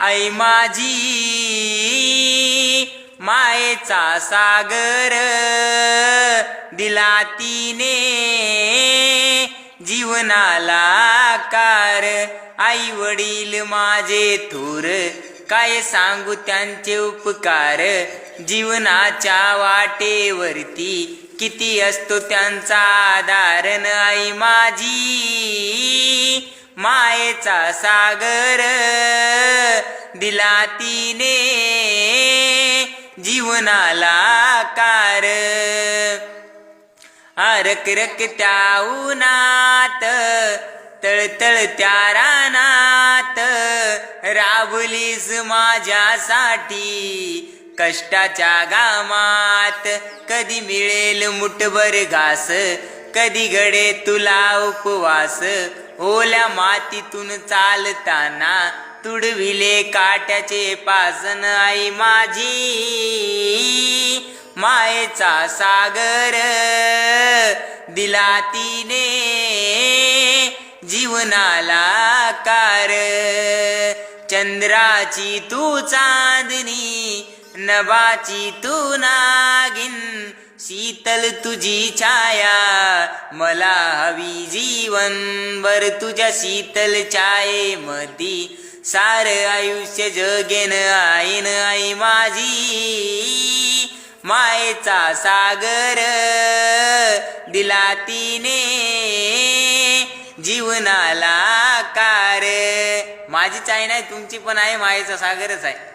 आई माझी मायेचा सागर दिला तिने जीवनाला कार आई वडील माझे थोर काय सांगू त्यांचे उपकार? जीवनाच्या वाटेवरती किती असतो त्यांचा आधारण आई माझी मायेचा सागर दिला तिने जीवनाला कार. आरक रक त्या उन्हात तळतळ त्या रानात. राबलीस माझ्यासाठी कष्टाच्या गामात. कधी मिळेल मुठभर घास कधी घडे तुला उपवास. ओल्या मातीतून चालताना तुडविले काट्याचे पासन आई माझी. मायेचा सागर दिला तिने. जीवनाला कार चंद्राची तू चांदणी नभाची तू नागिन. शीतल तुझी छाया मला हवी जीवन. बर तुझ्या शीतल छाये मधी सार आयुष्य जगेन आईन आई माझी मायेचा सागर दिला तिने जीवनाला कार माझीच आई नाही तुमची पण आहे मायेचा सागरच आहे.